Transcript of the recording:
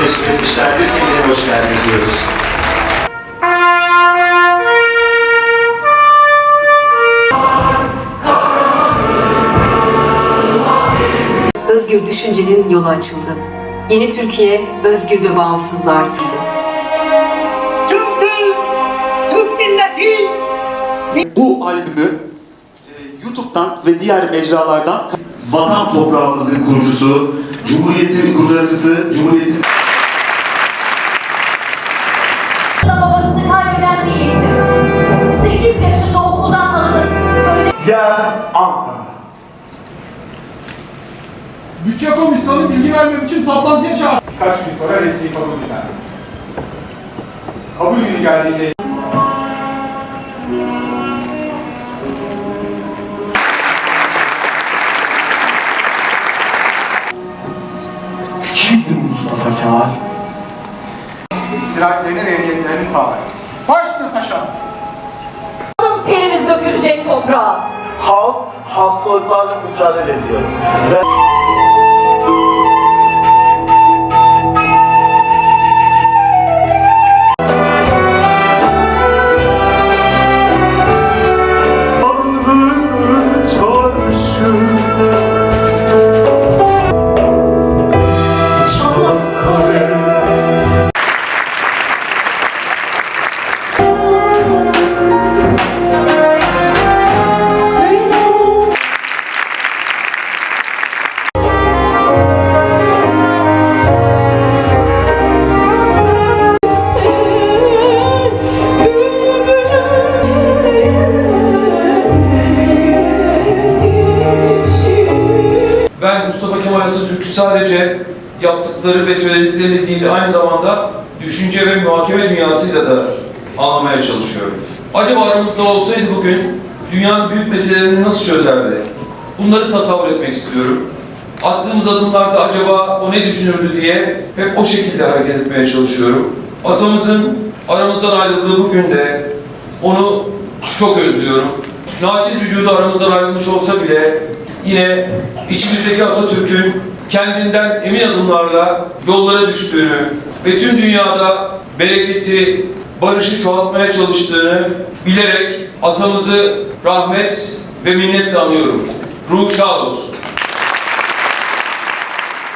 gerçekleştirmişlerdir. Kendilerine hoş geldiniz diyoruz. özgür düşüncenin yolu açıldı. Yeni Türkiye özgür ve bağımsızlığa artıldı. Türk'ün, Türk milleti Bu albümü e, YouTube'dan ve diğer mecralardan Vatan toprağımızın kurucusu, Cumhuriyet'in kurtarıcısı, Cumhuriyet'in babasını kaybeden bir yetim. 8 yaşında okuldan alınıp köyde Yer Ankara. Bütçe komisyonu bilgi vermem için toplantıya çağırdı. Birkaç gün sonra resmi kabul düzenlenecek. Kabul günü geldiğinde Kimdir Mustafa Kemal? istirahatlerine ve emniyetlerini sağlayın. Başla paşa. alın terimiz dökülecek toprağa. Halk hastalıklarla mücadele ediyor. Ve Mustafa Kemal Atatürk'ü sadece yaptıkları ve söylediklerini değil, aynı zamanda düşünce ve muhakeme dünyasıyla da anlamaya çalışıyorum. Acaba aramızda olsaydı bugün dünyanın büyük meselelerini nasıl çözerdi? Bunları tasavvur etmek istiyorum. Attığımız adımlarda acaba o ne düşünürdü diye hep o şekilde hareket etmeye çalışıyorum. Atamızın aramızdan ayrıldığı bugün de onu çok özlüyorum. Naçiz vücudu aramızdan ayrılmış olsa bile yine içimizdeki Atatürk'ün kendinden emin adımlarla yollara düştüğünü ve tüm dünyada bereketi, barışı çoğaltmaya çalıştığını bilerek atamızı rahmet ve minnetle anıyorum. Ruh şad olsun.